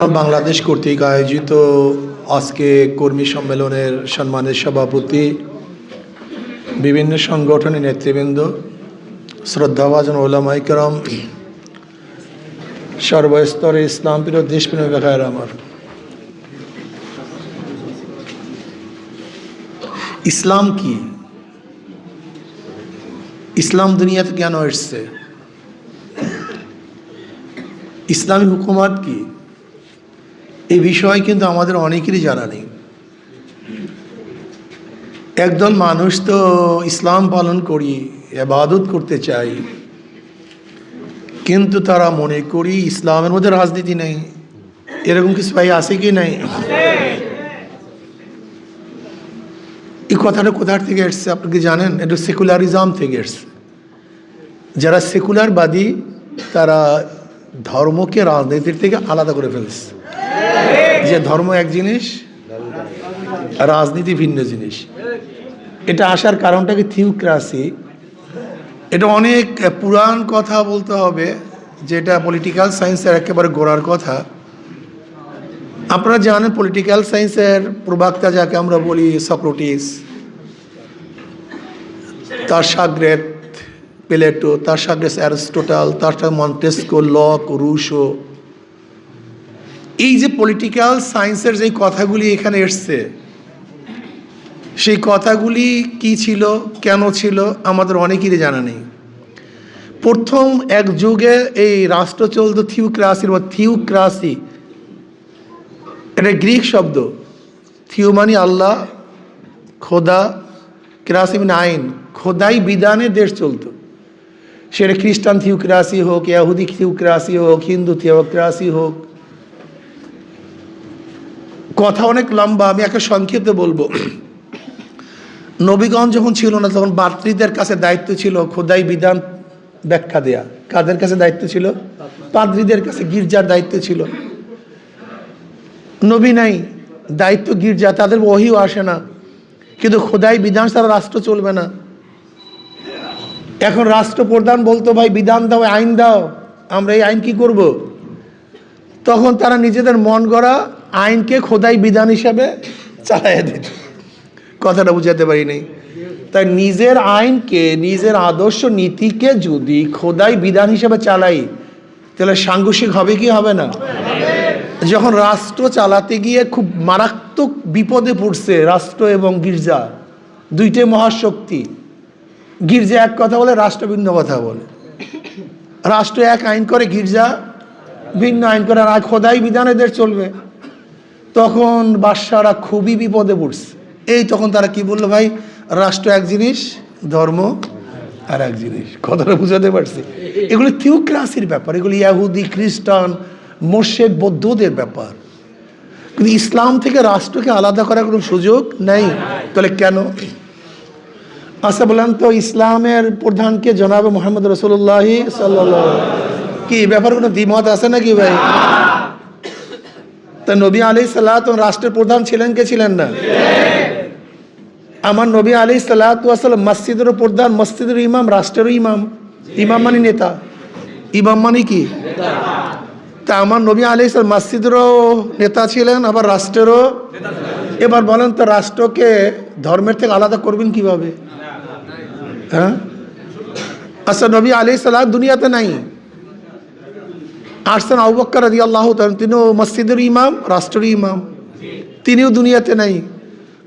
বাংলাদেশ কর্তৃক আয়োজিত আজকে কর্মী সম্মেলনের সম্মানের সভাপতি, বিভিন্ন সংগঠনের নেতৃবৃন্দ, শ্রদ্ধাভাজন ওলামাই করম সর্বস্তরে ইসলাম প্রিয় দেশপ্রেমী বেকার আমার। ইসলাম কি? ইসলাম দুনিয়াতে কেন এসছে? ইসলামী হুকুমাত কি? এই বিষয় কিন্তু আমাদের অনেকেরই জানা নেই। একদল মানুষ তো ইসলাম পালন করি এবাদত করতে চাই কিন্তু তারা মনে করি ইসলামের মধ্যে রাজনীতি নেই। এরকম কিছু ভাই আছে কি নাই? এই কথাটা কোথার থেকে এসছে আপনি কি জানেন? এটা সেকুলারিজম থেকে এসছে। যারা সেকুলারবাদী, তারা ধর্মকে রাজনীতির থেকে আলাদা করে ফেলছে। যে ধর্ম এক জিনিস, রাজনীতি ভিন্ন জিনিস। এটা আসার কারণটা কি এটা অনেক পুরাণ কথা বলতে হবে, যেটা পলিটিক্যাল সায়েন্সের একেবারে গোড়ার কথা। আপনারা জানেন পলিটিক্যাল সায়েন্সের প্রবক্তা যাকে আমরা বলি সক্রোটিস, তার সাগ্রেত প্লেটো, তার সাগ্রেস অ্যারিস্টোটাল, তার সাথে মন্টেস্কো লক রুশো এই যে পলিটিক্যাল সায়েন্সের যে কথাগুলি এখানে এসছে, সেই কথাগুলি কি ছিল, কেন ছিল, আমাদের অনেকেরই জানা নেই। প্রথম এক যুগে এই রাষ্ট্র চলত থিউক্রাসির বা থিউক্রাসি এটা গ্রিক শব্দ থিউ মানে আল্লাহ, খোদা ক্রাসি মানে আইন খোদাই বিধানে দেশ চলতো। সেটা খ্রিস্টান থিউক্রাসি হোক, ইয়াহুদি থিউক্রাসি হোক, হিন্দু থিওক্রাসি হোক কথা অনেক লম্বা, আমি একটা সংক্ষেপে বলব। নবীগঞ্জ যখন ছিল না, তখন বাতৃদের কাছে দায়িত্ব ছিল খোদাই বিধান ব্যাখ্যা দেয়া। কাদের কাছে দায়িত্ব ছিল? পাদ্রীদের কাছে গির্জার দায়িত্ব ছিল। নবী নাই, দায়িত্ব গির্জা, তাদের ওহিও আসে না। কিন্তু খোদাই বিধান ছাড়া রাষ্ট্র চলবে না। এখন রাষ্ট্রপ্রধান বলতো, ভাই, বিধান দাও, আইন দাও। আমরা এই আইন কি করব? তখন তারা নিজেদের মন গড়া আইনকে খোদাই বিধান হিসাবে চালাইয়া দিত। কথাটা বুঝাতে পারি নাই তাই নিজের আইনকে, নিজের আদর্শ নীতিকে যদি খোদাই বিধান হিসাবে চালাই, তাহলে সাংঘর্ষিক হবে কি হবে না? যখন রাষ্ট্র চালাতে গিয়ে খুব মারাত্মক বিপদে পড়ছে রাষ্ট্র এবং গির্জা, দুইটাই মহাশক্তি। গির্জা এক কথা বলে রাষ্ট্র ভিন্ন কথা বলে। রাষ্ট্র এক আইন করে, গির্জা ভিন্ন আইন করে, আর খোদাই বিধান এদের চলবে। তখন বাদশারা খুবই বিপদে পড়ছে। এই তখন তারা কি বলল ভাই? রাষ্ট্র এক জিনিস, ধর্ম আর এক জিনিস। কথাটা বুঝাতে পারছি। এগুলি থিওক্রাসির ব্যাপার, এগুলি ইয়াহুদি, খ্রিস্টান, মোর্শেদ, বৌদ্ধদের ব্যাপার। কিন্তু ইসলাম থেকে রাষ্ট্রকে আলাদা করার কোনো সুযোগ নেই। তাহলে কেন? আচ্ছা বললাম তো, ইসলামের প্রধানকে জনাবে মোহাম্মদ রসুল্লাহি সাল্লাহ কি ব্যাপারে কোনো দ্বিমত আছে নাকি ভাই? তা নবী আলি সাল্লাহ রাষ্ট্রের প্রধান ছিলেন কে ছিলেন না? আমার নবী আলি সাল্লাহাম মসজিদের প্রধান, মসজিদের ইমাম, রাষ্ট্রেরও ইমাম। ইমাম মানে নেতা। ইমাম মানে কি? তা আমার নবী আলি সাল মসজিদেরও নেতা ছিলেন, আবার রাষ্ট্রেরও। এবার বলেন তো রাষ্ট্রকে ধর্মের থেকে আলাদা করবেন কীভাবে? হ্যাঁ? আচ্ছা নবী আলি সাল্লাহ দুনিয়াতে নাই। আসছেন আউবক্কর রাজি আল্লাহ তিনিও মসজিদের ইমাম, রাষ্ট্রের ইমাম। তিনিও দুনিয়াতে নাই।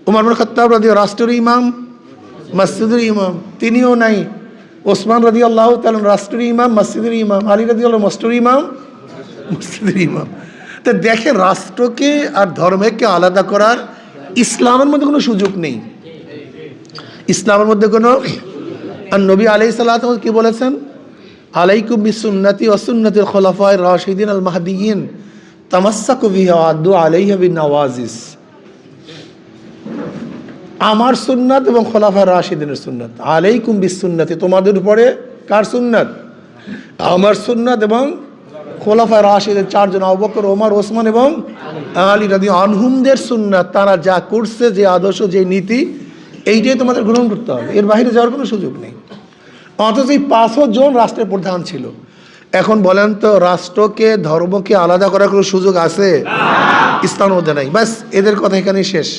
উমর খত্তাব রাজি রাষ্ট্রের ইমাম, মসজিদের ইমাম, তিনিও নাই। ওসমান রাজি আল্লাহ তালন রাষ্ট্রের ইমাম, মসজিদের ইমাম, আলী রাজি আল্লাহ মস্টর ইমাম, মসজিদের ইমাম। তা দেখে রাষ্ট্রকে আর ধর্মকে আলাদা করার ইসলামের মধ্যে কোনো সুযোগ নেই। ইসলামের মধ্যে কোনো আর নবী আলাই সাল্লাহ কি বলেছেন? আলাইকুম বিসুন্নতি অসুন্নতির খলাফায় রাশিদিন আল মাহদিন তামাসাকু বিহা আদু আলাইহা বিন নওয়াজিস। আমার সুন্নাত এবং খলাফা রাশিদিনের সুন্নাত। আলাইকুম বিসুন্নতি, তোমাদের উপরে কার সুন্নাত? আমার সুন্নাত এবং খোলাফা রাশিদের চারজন অবকর ওমর, ওসমান এবং আলী রাদি আনহুমদের সুন্নাত। তারা যা করছে, যে আদর্শ, যে নীতি, এইটাই তোমাদের গ্রহণ করতে হবে। এর বাইরে যাওয়ার কোনো সুযোগ নেই। অথচ এই পাঁচশো জন রাষ্ট্রের প্রধান ছিল। এখন বলেন তো রাষ্ট্রকে ধর্মকে আলাদা করার কোনো সুযোগ আছে? ইসলামের মধ্যে নাই। ব্যাস এদের কথা এখানেই শেষ।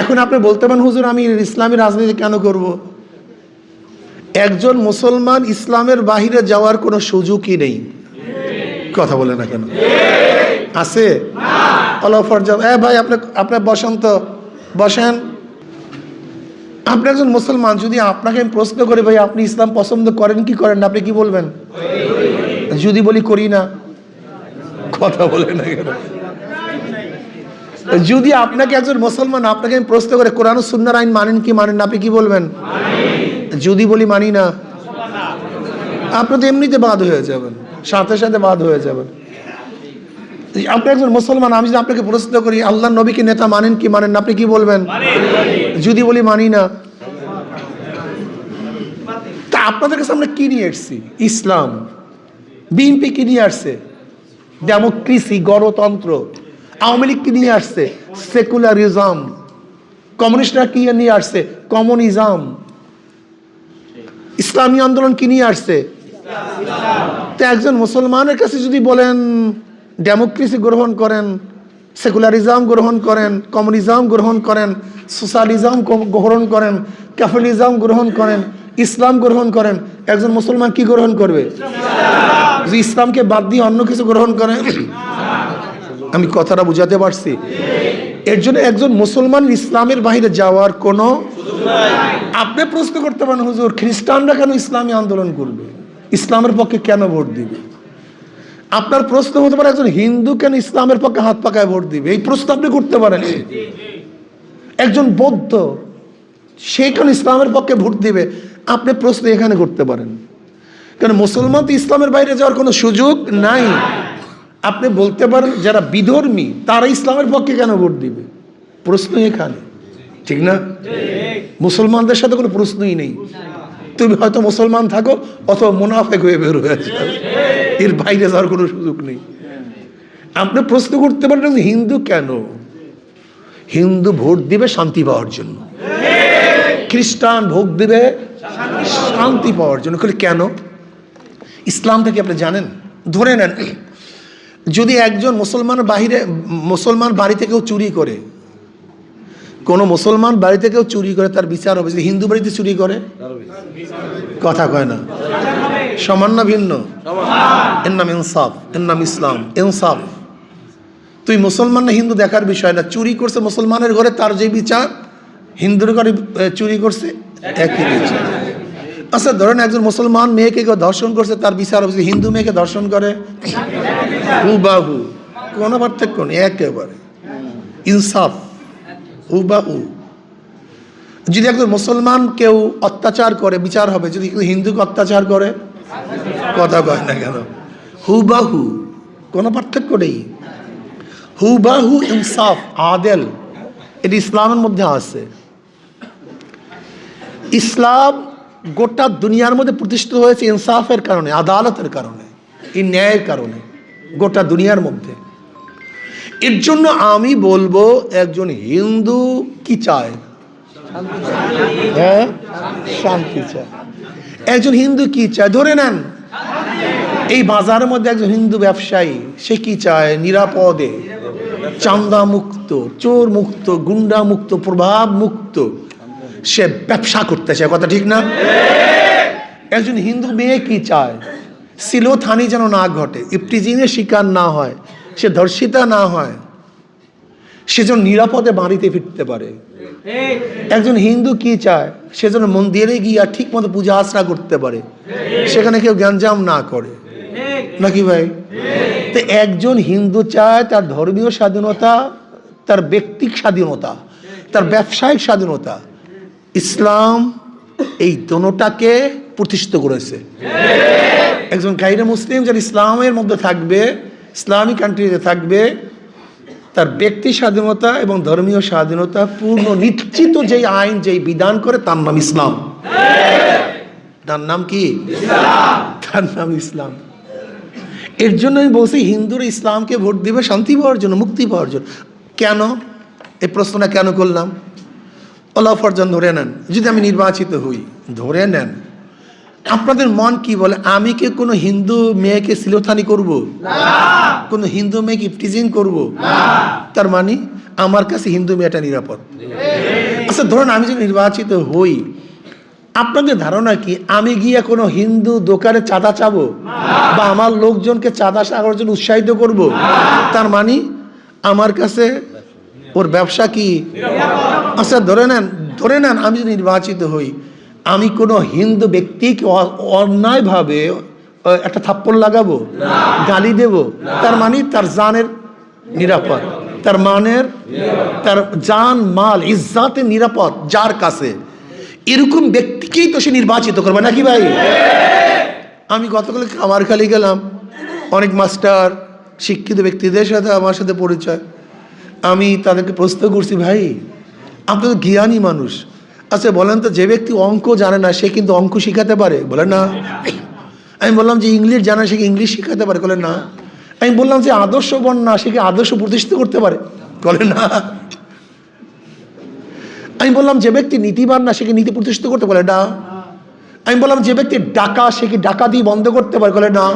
এখন আপনি বলতে পারেন হুজুর আমি ইসলামী রাজনীতি কেন করব? একজন মুসলমান ইসলামের বাহিরে যাওয়ার কোনো সুযোগই নেই। কথা বলে না কেন? আছে? আল্লাহ ফরজাম এ ভাই আপনি আপনার বসন্ত বসেন। আপনি একজন মুসলমান, যদি আপনাকে আমি প্রশ্ন করি, ভাই, আপনি ইসলাম পছন্দ করেন, কি করেন না? আপনি কি বলবেন? যদি বলি, করি না। কথা বলে না কেন? যদি আপনাকে একজন মুসলমান, আপনাকে আমি প্রশ্ন করে, কোরআন ও সুন্নার আইন মানেন কি, মানেন না? আপনি কি বলবেন? যদি বলি, মানি না। আপনি তো এমনিতে বাদ হয়ে যাবেন, সাথে সাথে বাদ হয়ে যাবেন। আপনি একজন মুসলমান, আমি যদি আপনাকে প্রশ্ন করি আল্লাহ নবীকে নেতা মানেন কি, মানেন আপনি কি বলবেন? যদি বলি মানি না। তা আপনাদের কাছে আমরা কি নিয়ে এসছি? ইসলাম। বিএনপি কি নিয়ে আসছে? ডেমোক্রেসি, গণতন্ত্র। আওয়ামী লীগ কি নিয়ে আসছে? সেকুলারিজম। কমিউনিস্টরা কি নিয়ে আসছে? কমিউনিজম। ইসলামী আন্দোলন কি নিয়ে আসছে? তো একজন মুসলমানের কাছে যদি বলেন ডেমোক্রেসি গ্রহণ করেন, সেকুলারিজম গ্রহণ করেন, কমিউনিজম গ্রহণ করেন, সোশ্যালিজম গ্রহণ করেন, ক্যাপিটালিজম গ্রহণ করেন, ইসলাম গ্রহণ করেন। একজন মুসলমান কি গ্রহণ করবে? যদি ইসলামকে বাদ দিয়ে অন্য কিছু গ্রহণ করেন আমি কথাটা বুঝাতে পারছি। এর জন্য একজন মুসলমান ইসলামের বাহিরে যাওয়ার কোনো আপনি প্রশ্ন করতে পারেন, হুজুর, খ্রিস্টানরা কেন ইসলামী আন্দোলন করবে? ইসলামের পক্ষে কেন ভোট দিবে? আপনার প্রশ্ন হতে পারে একজন হিন্দু কেন ইসলামের পক্ষে হাত পাকায় ভোট দিবে? এই প্রশ্ন আপনি করতে পারেন। একজন বৌদ্ধ সে কেন ইসলামের পক্ষে ভোট দিবে? আপনি প্রশ্ন এখানে করতে পারেন। কারণ মুসলমান তো ইসলামের বাইরে যাওয়ার কোনো সুযোগ নাই। আপনি বলতে পারেন যারা বিধর্মী তারা ইসলামের পক্ষে কেন ভোট দিবে? প্রশ্ন এখানে। ঠিক না? মুসলমানদের সাথে কোনো প্রশ্নই নেই। তুমি হয়তো মুসলমান থাকো, অথবা মুনাফেক হয়ে বের হয়ে যাবে। এর বাইরে যাওয়ার কোনো সুযোগ নেই। আপনি প্রশ্ন করতে পারেন হিন্দু কেন? হিন্দু ভোট দিবে শান্তি পাওয়ার জন্য। খ্রিস্টান ভোট দিবে শান্তি পাওয়ার জন্য। কেন? ইসলাম থেকে আপনি জানেন? ধরে নেন, যদি একজন মুসলমান বাহিরে, মুসলমান বাড়িতে কেউ চুরি করে কোনো মুসলমান বাড়িতে কেউ চুরি করে তার বিচার হবে, যদি হিন্দু বাড়িতে চুরি করে? কথা কয় না। সমান না ভিন্ন? এর নাম ইনসাফ, এর নাম ইসলাম, ইনসাফ। তুই মুসলমান না হিন্দু দেখার বিষয় না, চুরি করছে মুসলমানের ঘরে তার যে বিচার, হিন্দুর ঘরে চুরি করছে, একই বিচার। আচ্ছা ধরেন একজন মুসলমান মেয়েকে কেউ ধর্ষণ করছে, তার বিচার হবে হিন্দু মেয়েকে ধর্ষণ করে? হু বাহু কোনো পার্থক্য নেই, একেবারে। ইনসাফ। হু বাহু যদি একজন মুসলমান কেউ অত্যাচার করে, বিচার হবে, যদি কেউ হিন্দুকে অত্যাচার করে, কথা কয় না কেন? হুবাহু, কোনো পার্থক্য নেই। হুবাহু ইনসাফ, আদেল, এটি ইসলামের মধ্যে আছে। ইসলাম গোটা দুনিয়ার মধ্যে প্রতিষ্ঠিত হয়েছে ইনসাফের কারণে, আদালতের কারণে, এই ন্যায়ের কারণে, গোটা দুনিয়ার মধ্যে। এর জন্য আমি বলব একজন হিন্দু কি চায়? হ্যাঁ? শান্তি চায়। একজন হিন্দু কি চায়? ধরে নেন, এই বাজারের মধ্যে একজন হিন্দু ব্যবসায়ী, সে কি চায়? নিরাপদে চান্দা মুক্ত চোর মুক্ত গুন্ডা মুক্ত প্রভাব মুক্ত সে ব্যবসা করতে চায়। কথা ঠিক না? একজন হিন্দু মেয়ে কি চায়? সিলোথানি যেন না ঘটে ইপটিজিনের শিকার না হয় সে ধর্ষিতা না হয়, সে যেন নিরাপদে বাড়িতে ফিরতে পারে। একজন হিন্দু কি চায়? সে যেন মন্দিরে গিয়ে ঠিক মতো পূজা আশ্রা করতে পারে। সেখানে কেউ জ্ঞানজাম না করে। নাকি ভাই? তো একজন হিন্দু চায় তার ধর্মীয় স্বাধীনতা, তার ব্যক্তিক স্বাধীনতা, তার ব্যবসায়িক স্বাধীনতা। ইসলাম এই দোনোটাকে প্রতিষ্ঠিত করেছে। একজন গাইরে মুসলিম যার ইসলামের মধ্যে থাকবে ইসলামিক কান্ট্রিতে থাকবে তার ব্যক্তি স্বাধীনতা এবং ধর্মীয় স্বাধীনতা পূর্ণ নিশ্চিত যেই আইন যেই বিধান করে তার নাম ইসলাম। তার নাম কি? তার নাম ইসলাম। এর জন্য আমি বলছি হিন্দুরা ইসলামকে ভোট দিবে শান্তি পাওয়ার জন্য মুক্তি পাওয়ার জন্য। কেন? এই প্রশ্নটা কেন করলাম? আল্লাহ ফরজন ধরে নেন। যদি আমি নির্বাচিত হই ধরে নেন। আপনাদের মন কি বলে আমি কি কোনো হিন্দু মেয়েকে সিলোথানি করব? কোনো হিন্দু মেয়েকে ইফটিজিং করব? তার মানে আমার কাছে হিন্দু মেয়েটা নিরাপদ। আচ্ছা ধরুন আমি যদি নির্বাচিত হই আপনাদের ধারণা কি? আমি গিয়ে কোনো হিন্দু দোকানে চাঁদা চাবো? বা আমার লোকজনকে চাঁদা সাগর জন্য উৎসাহিত করব? তার মানে আমার কাছে ওর ব্যবসা কি? আচ্ছা ধরে নেন ধরে নেন আমি যদি নির্বাচিত হই আমি কোনো হিন্দু ব্যক্তিকে অন্যায়ভাবে একটা থাপ্পড় লাগাবো? গালি দেব? তার মানে তার জানের নিরাপদ। তার মানের তার জান মাল ইজ্জাতের নিরাপদ যার কাছে। এরকম ব্যক্তিকেই তো সে নির্বাচিত করবে নাকি ভাই? আমি গতকাল খামারখালি গেলাম। অনেক মাস্টার শিক্ষিত ব্যক্তিদের সাথে আমার সাথে পরিচয়। আমি তাদেরকে প্রশ্ন করছি ভাই আপনি তো জ্ঞানী মানুষ। আচ্ছা বলেন তো যে ব্যক্তি অঙ্ক জানে না সে কিন্তু অঙ্ক শিখাতে পারে? বলে না। আমি বললাম যে ইংলিশ জানা সে ইংলিশ শিখাতে পারে। বলে না। আমি বললাম যে আদর্শ বন্যা সে কি আদর্শ প্রতিষ্ঠিত করতে পারে। বলে না। আমি বললাম যে ব্যক্তি নীতিবান না সে কি নীতি প্রতিষ্ঠিত করতে পারে, না। আমি বললাম যে ব্যক্তি ডাকা সে কি ডাকাতি বন্ধ করতে পারে বলে না।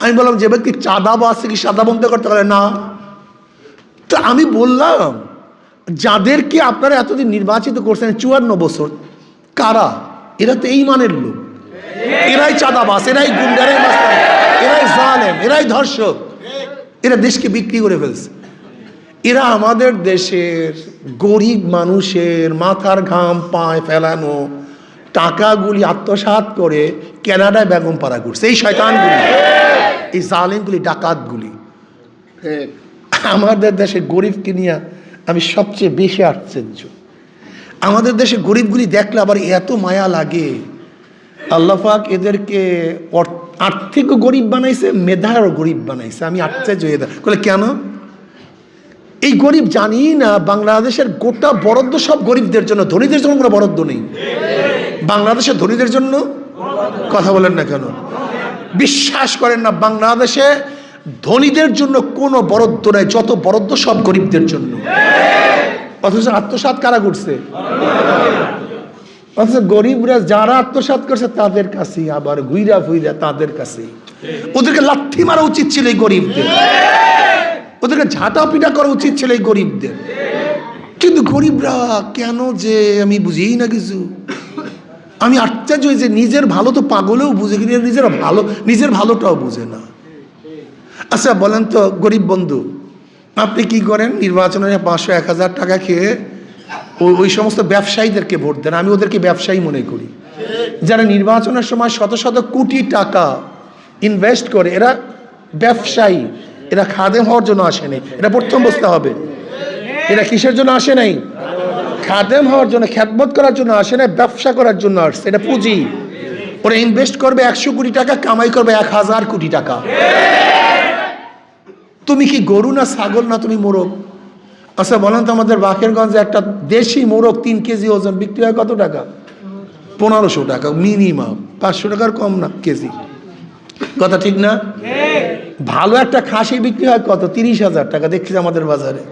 আমি বললাম যে ব্যক্তি চাঁদা বা সে কি সাদা বন্ধ করতে পারে, না। তো আমি বললাম, যাদেরকে আপনারা এতদিন নির্বাচিত করছেন, চুয়ান্ন বছর, কারা? এরা তো এই মানের লোক। এরাই চাঁদাবাস, এরাই গুন্ডা, এরাই মাস্তান, এরাই জালেম, এরাই ধর্ষক। এরা দেশকে বিক্রি করে ফেলছে। এরা আমাদের দেশের গরিব মানুষের মাথার ঘাম পায় ফেলানো, টাকাগুলি আত্মসাৎ করে ক্যানাডায় বেগম পাড়া করছে। এই শয়তানগুলি, এই জালেমগুলি, ডাকাতগুলি। আমাদের দেশে গরিবকে নিয়ে আমি সবচেয়ে বেশি আশ্চর্য। আমাদের দেশে গরিবগুলি দেখলে আবার এত মায়া লাগে। আল্লাহাক এদেরকে আর্থিক গরিব বানাইছে, মেধারও গরিব বানাইছে। আমি আশ্চর্য যাই। বলে কেন? এই গরিব জানি না, বাংলাদেশের গোটা বরাদ্দ সব গরিবদের জন্য, ধনীদের জন্য কোনো বরাদ্দ নেই। বাংলাদেশের ধনীদের জন্য কথা বলেন না কেন? বিশ্বাস করেন না, বাংলাদেশে ধনীদের জন্য কোনো বরাদ্দ নেই, যত বরাদ্দ সব গরিবদের জন্য। অথচ আত্মসাৎ কারা করছে? অথচ গরিবরা যারা আত্মসাৎ করছে তাদের কাছেই, আবার ঘুইরা ফুইরা তাদের কাছেই। ওদেরকে লাথি মারা উচিত ছিল এই গরিবদের। ওদেরকে ঝাঁটা পিটা করা উচিত ছিল এই গরিবদের। কিন্তু গরিবরা, কেন যে আমি বুঝিই না কিছু? আমি আশ্চর্য যে নিজের ভালো তো পাগলেও বুঝে, কিন্তু নিজের ভালো, নিজের ভালোটাও বুঝে না। আচ্ছা বলেন তো, গরিব বন্ধু, আপনি কি করেন? নির্বাচনে পাঁচশো এক হাজার টাকা খেয়ে ওই সমস্ত ব্যবসায়ীদেরকে ভোট দেন, আমি ওদেরকে ব্যবসায়ী মনে করি। যারা নির্বাচনের সময় শত শত কোটি টাকা ইনভেস্ট করে, এরা ব্যবসায়ী, এরা খাদেম হওয়ার জন্য আসেনি এটা প্রথম বুঝতে হবে। এরা কিসের জন্য আসে নাই? খাদেম হওয়ার জন্য, খ্যাতমত করার জন্য আসে না ব্যবসা করার জন্য আসছে, এটা পুঁজি। ওরা ইনভেস্ট করবে একশো কোটি টাকা, কামাই করবে এক হাজার কোটি টাকা। তুমি কি গরু না ছাগল না তুমি মোরগ? আচ্ছা বলেন তো আমাদের বাকেরগঞ্জে একটা দেশি মোরগ তিন কেজি ওজন বিক্রি হয় কত টাকা? পনেরোশো টাকা মিনিমাম পাঁচশো টাকার কম না, কেজি। কথা ঠিক না? ভালো একটা খাসি বিক্রি হয় কত? তিরিশ হাজার টাকা, দেখছি আমাদের বাজারে।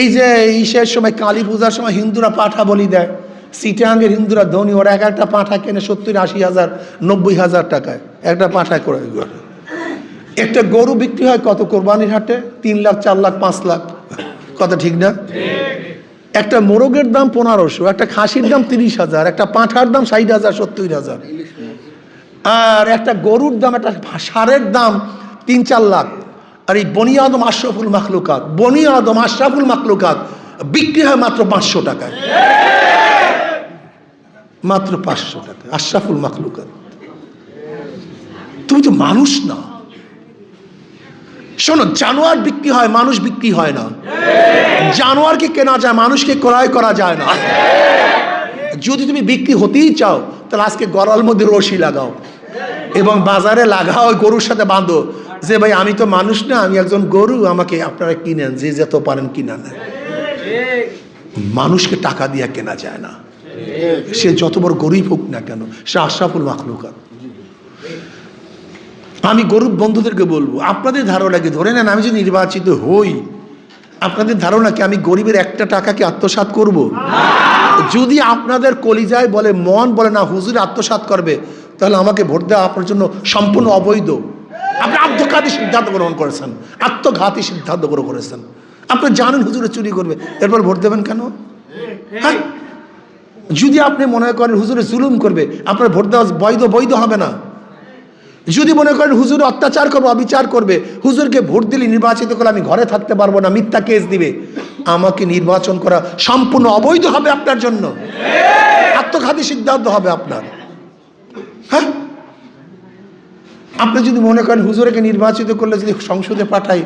এই যে ইসের সময়, কালী পূজার সময় হিন্দুরা পাঠা বলি দেয়। সিটাঙ্গের হিন্দুরা ধনী, ওরা এক একটা পাঠা কেনে সত্তর, আশি হাজার, নব্বই হাজার টাকায়। একটা পাঠা করে। একটা গরু বিক্রি হয় কত? কোরবানির হাটে তিন লাখ, চার লাখ, পাঁচ লাখ। কথা ঠিক না? একটা মোরগের দাম পনেরোশো, একটা খাসির দাম তিরিশ হাজার, একটা পাঁঠার দাম ষাট হাজার, সত্তর হাজার। আর একটা গরুর দাম, একটা সারের দাম তিন চার লাখ। আর এই বনি আদম আশরাফুল মাখলুকাত, বনি আদম আশরাফুল মাখলুকাত বিক্রি হয় মাত্র পাঁচশো টাকায়। মাত্র পাঁচশো টাকা আশরাফুল মাখলুকাত। তুমি তো মানুষ না। শোনো, জানোয়ার বিক্রি হয়, মানুষ বিক্রি হয় না। জানোয়ারকে কেনা যায়, মানুষকে ক্রয় করা যায় না। যদি তুমি বিক্রি হতেই চাও, তাহলে আজকে গড়াল মধ্যে রশি লাগাও এবং বাজারে লাগাও, গরুর সাথে বাঁধো। যে ভাই, আমি তো মানুষ না, আমি একজন গরু, আমাকে আপনারা কিনেন, যে যত পারেন কিনা নেন মানুষকে টাকা দিয়ে কেনা যায় না। সে যত বড় গরিব হোক না কেন, সে আশরাফুল মাখলুকাত। আমি গরিব বন্ধুদেরকে বলব, আপনাদের ধারণাকে ধরে নেন আমি যদি নির্বাচিত হই, আপনাদের ধারণা কি আমি গরিবের একটা টাকাকে আত্মসাৎ করব? যদি আপনাদের কলিজায় বলে মন বলে না, হুজুর আত্মসাৎ করবে, তাহলে আমাকে ভোট দেওয়া আপনার জন্য সম্পূর্ণ অবৈধ। আপনি আত্মঘাতী সিদ্ধান্ত গ্রহণ করেছেন, আত্মঘাতী সিদ্ধান্ত গ্রহণ করেছেন। আপনি জানেন হুজুরে চুরি করবে, এরপর ভোট দেবেন কেন? হ্যাঁ? যদি আপনি মনে করেন হুজুরে জুলুম করবে, আপনার ভোট দেওয়া বৈধ বৈধ হবে না। যদি মনে করেন হুজুর অত্যাচার করবে অবিচার করবে হুজুরকে ভোট দিলে নির্বাচিত করলে আমি ঘরে থাকতে পারব না মিথ্যা কেস দিবে। আমাকে নির্বাচন করা সম্পূর্ণ অবৈধ হবে আপনার জন্য। আত্মঘাতী সিদ্ধান্ত হবে আপনার। হ্যাঁ? আপনি যদি মনে করেন হুজুরকে নির্বাচিত করলে যদি সংসদে পাঠাই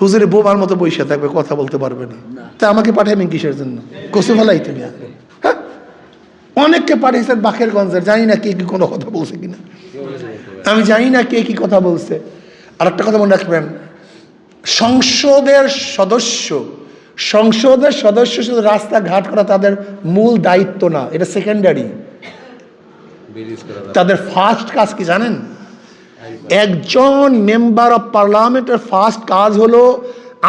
হুজুরে বোমার মতো বসে থাকবে কথা বলতে পারবে না। তা আমাকে পাঠাই পাঠাবেন কিসের জন্য? কসু ফেলাই তুমি হ্যাঁ? অনেককে পাঠিয়েছেন বাখেরগঞ্জের জানি না কে কি কোনো কথা বলছে কিনা। আমি জানি না কে কি কথা বলছে। আর একটা কথা মনে রাখবেন সংসদের সদস্য সংসদের সদস্য শুধু রাস্তাঘাট করা তাদের মূল দায়িত্ব না এটা সেকেন্ডারি তাদের। ফার্স্ট কাজ কি জানেন? একজন মেম্বার অফ পার্লামেন্টের ফার্স্ট কাজ হলো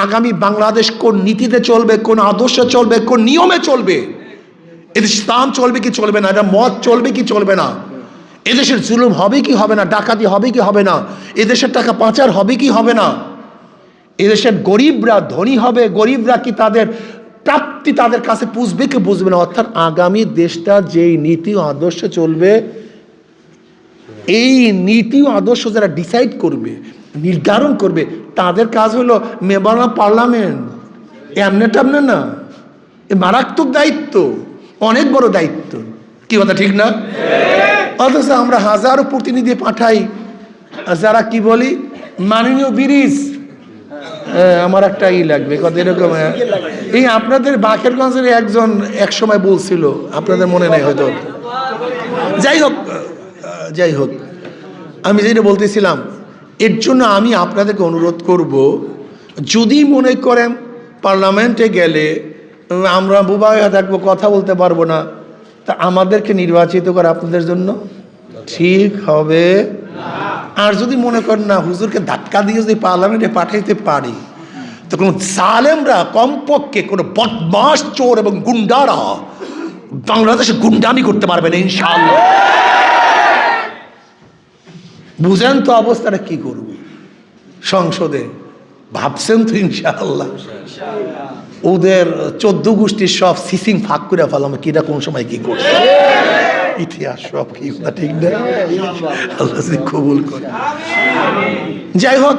আগামী বাংলাদেশ কোন নীতিতে চলবে কোন আদর্শে চলবে কোন নিয়মে চলবে। এদেশ ইসলাম চলবে কি চলবে না এটা মত চলবে কি চলবে না। এদেশের জুলুম হবে কি হবে না? ডাকাতি হবে কি হবে না? এদেশের টাকা পাচার হবে কি হবে না? এদেশের গরিবরা ধনী হবে, গরিবরা কি তাদের প্রাপ্তি তাদের কাছে পুষবে কি বুঝবে না? অর্থাৎ আগামী দেশটা যেই নীতি ও আদর্শ চলবে, এই নীতি ও আদর্শ যারা ডিসাইড করবে, নির্ধারণ করবে, তাদের কাজ হলো মেম্বার অফ পার্লামেন্ট এমনে টামনে না। এ মারাত্মক দায়িত্ব, অনেক বড় দায়িত্ব। কি কথা, ঠিক না? অথচ আমরা হাজারো প্রতিনিধি পাঠাই। যারা কি বলি? মাননীয় বিরিজ। আমার একটা ই লাগবে কত এরকম। এই আপনাদের বাকেরগঞ্জের একজন এক সময় বলছিল, আপনাদের মনে নেই হয়তো। যাই হোক যাই হোক, আমি যেটা বলতেছিলাম, এর জন্য আমি আপনাদেরকে অনুরোধ করব, যদি মনে করেন পার্লামেন্টে গেলে, আমরা বুবা থাকব, কথা বলতে পারব না। তা আমাদেরকে নির্বাচিত করা আপনাদের জন্য? ঠিক হবে। আর যদি মনে করেন না, হুজুরকে ধাক্কা দিয়ে যদি পার্লামেন্টে পাঠাইতে পারি, তো কোনো সালেমরা কমপক্ষে কোনো বদমাস চোর এবং গুন্ডারা বাংলাদেশে গুন্ডামি করতে পারবে না, ইনশাআল্লাহ। বুঝেন তো অবস্থাটা কি করব সংসদে? ভাবছেন তো ইনশাআল্লাহ। ওদের চোদ্দ গোষ্ঠীর সব সিসিং ফাঁক করে ফেলাম কিটা কোন সময় কি করছে? ইতিহাস সব কি না ঠিক না? আল্লাহ কবুল করে। যাই হোক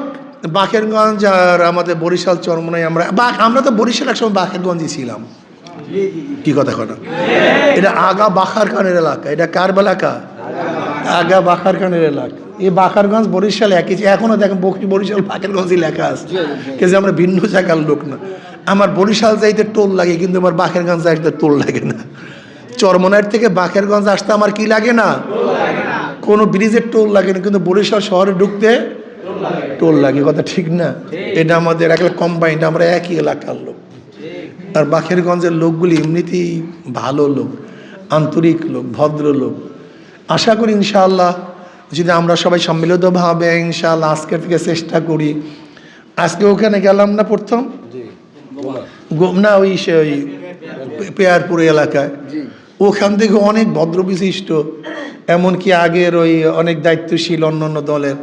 বাকেরগঞ্জ আর আমাদের বরিশাল চরমনাই আমরা বা আমরা তো বরিশাল একসময় বাকেরগঞ্জই ছিলাম। কি কথা কথা এটা আগা বাখার খানের এলাকা এটা কার এলাকা আগা বাখার খানের এলাকা। এই বাখারগঞ্জ বরিশাল একই এখনও দেখেন বরিশাল বাকেরগঞ্জই লেখা আছে। কিন্তু আমরা ভিন্ন জায়গার লোক না। আমার বরিশাল যাইতে টোল লাগে কিন্তু আমার বাকেরগঞ্জ যাইতে টোল লাগে না। চরমনার থেকে বাকেরগঞ্জ আসতে আমার কি লাগে না? কোনো ব্রিজের টোল লাগে না কিন্তু বরিশাল শহরে ঢুকতে টোল লাগে। কথা ঠিক না? এটা আমাদের একটা কম্বাইন্ড আমরা একই এলাকার লোক। আর বাখেরগঞ্জের লোকগুলি এমনিতেই ভালো লোক আন্তরিক লোক ভদ্র লোক। আশা করি ইনশাআল্লাহ যদি আমরা সবাই সম্মিলিতভাবে ইনশাআল্লাহ আজকের থেকে চেষ্টা করি। আজকে ওখানে গেলাম না প্রথম? না ওই সে ওই পেয়ারপুর এলাকায়। ওখান থেকে অনেক ভদ্র বিশিষ্ট এমনকি আগের ওই অনেক দায়িত্বশীল অন্য অন্য দলের।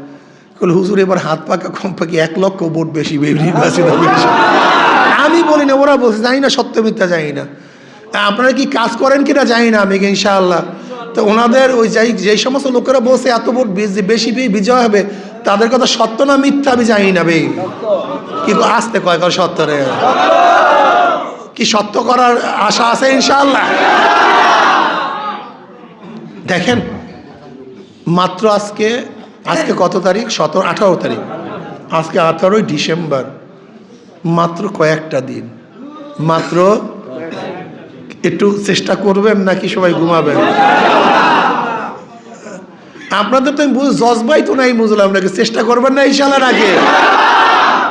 কল হুজুর এবার হাত পাকা কম পাকি এক লক্ষ ভোট বেশি বে- নির্বাচিত হয়েছে আমি বলি না ওরা বলছে জানি না সত্য মিথ্যা জানি না। আপনারা কি কাজ করেন কিনা জানি না আমি ইনশাআল্লাহ। তো ওনাদের ওই যাই, যেই সমস্ত লোকেরা বলছে এত ভোট বেশি- বিজয় হবে, তাদের কথা সত্য না মিথ্যা আমি জানি না বে কি আসতে কয় কর সত্য রে? কি সত্য করার আশা আছে ইনশাআল্লাহ? দেখেন, মাত্র আজকে আজকে কত তারিখ? সতেরো, আঠারো তারিখ। আজকে আঠারোই ডিসেম্বর। মাত্র কয়েকটা দিন। মাত্র একটু চেষ্টা করবেন নাকি সবাই ঘুমাবেন? আপনাদের তো জজবাই তো নাই বুঝলাম নাকি? চেষ্টা করবেন না ইনশাল্লাহ নাকি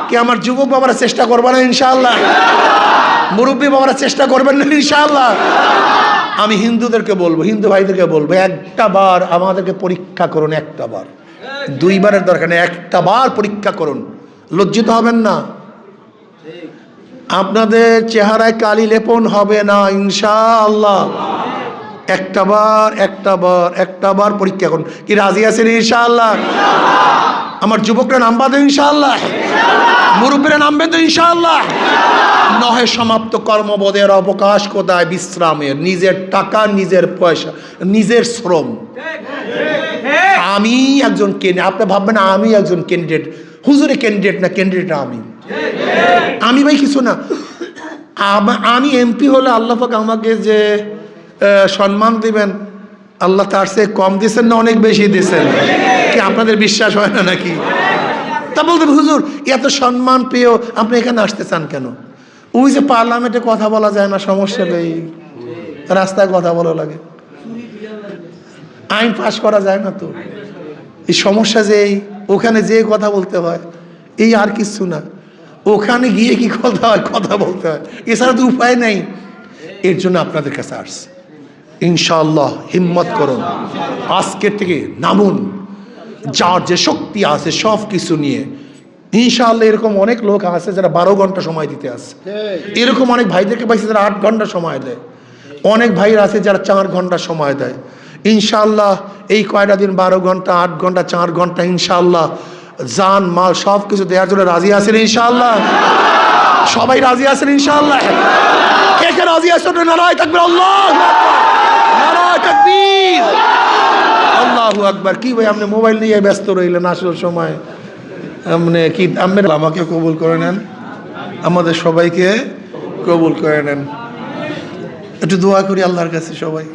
কি আমার যুবক বাবারা চেষ্টা করবে না ইনশাল্লাহ মুরব্বী বাবারা চেষ্টা করবেন না ইনশাল্লাহ আমি হিন্দুদেরকে বলব, হিন্দু ভাইদেরকে বলব, একটা বার আমাদেরকে পরীক্ষা করুন, একটা বার। দুইবারের দরকার নেই, একটা বার পরীক্ষা করুন। লজ্জিত হবেন না? আপনাদের চেহারায় কালি লেপন হবে না, ইনশাআল্লাহ। একটা বার একটা বার একটা বার পরীক্ষা করুন। কি রাজি আছেন, ইনশাআল্লাহ? আমার যুবকরা নামবা তো, ইনশাআল্লাহ। মুরব্বীরা নামবেন তো, ইনশাআল্লাহ। নহে সমাপ্ত কর্মবোধের অবকাশ কোথায়? বিশ্রামের নিজের টাকা, নিজের পয়সা, নিজের শ্রম। আমি একজন ক্যান্ডিডেট আপনি ভাববেন আমি একজন ক্যান্ডিডেট হুজুরে ক্যান্ডিডেট না ক্যান্ডিডেট আমি। আমি ভাই কিছু না। আমি এমপি হলে আল্লাহ আমাকে যে সম্মান দিবেন, আল্লাহ তার সে কম দিয়েছেন না, অনেক বেশি দিয়েছেন কি আপনাদের বিশ্বাস হয় না নাকি? তা বলতে হুজুর, এত সম্মান পেয়েও আপনি এখানে আসতে চান কেন? ওই যে পার্লামেন্টে কথা বলা যায় না, সমস্যা নেই। রাস্তায় কথা বলা লাগে। আইন পাশ করা যায় না তো। এই সমস্যা যে ওখানে যে কথা বলতে হয়, এই আর কিছু না। ওখানে গিয়ে কি কথা হয়? কথা বলতে হয়। এছাড়া তো উপায় নেই। এর জন্য আপনাদের কাছে আসছে। ইনশাআল্লাহ হিম্মত করুন। আজকের থেকে নামুন। যার যে শক্তি আছে সব কিছু নিয়ে। ইনশাআল্লাহ এরকম অনেক লোক আছে যারা বারো ঘণ্টা সময় দিতে আসে এরকম অনেক ভাইদেরকে পাইছে যারা আট ঘণ্টা সময় দেয়। অনেক ভাইরা আছে যারা চার ঘণ্টা সময় দেয়। ইনশাআল্লাহ এই কয়টা দিন বারো ঘণ্টা আট ঘণ্টা চার ঘণ্টা ইনশাআল্লাহ জান, মাল সব কিছু দেওয়ার জন্য রাজি আছেন ইনশাআল্লাহ? সবাই রাজি আছেন ইনশাআল্লাহ? কে কে রাজি আছেন নারায় থাকবে, আল্লাহ নারায় তাকবীর। আল্লাহু আকবার। কি ভাই, আপনি মোবাইল নিয়ে ব্যস্ত রইলেন আসল সময়। আপনি কি, আপনি আমাকে কবুল করে নেন? আমাদের সবাইকে কবুল করে নেন। একটু দোয়া করি আল্লাহর কাছে সবাই।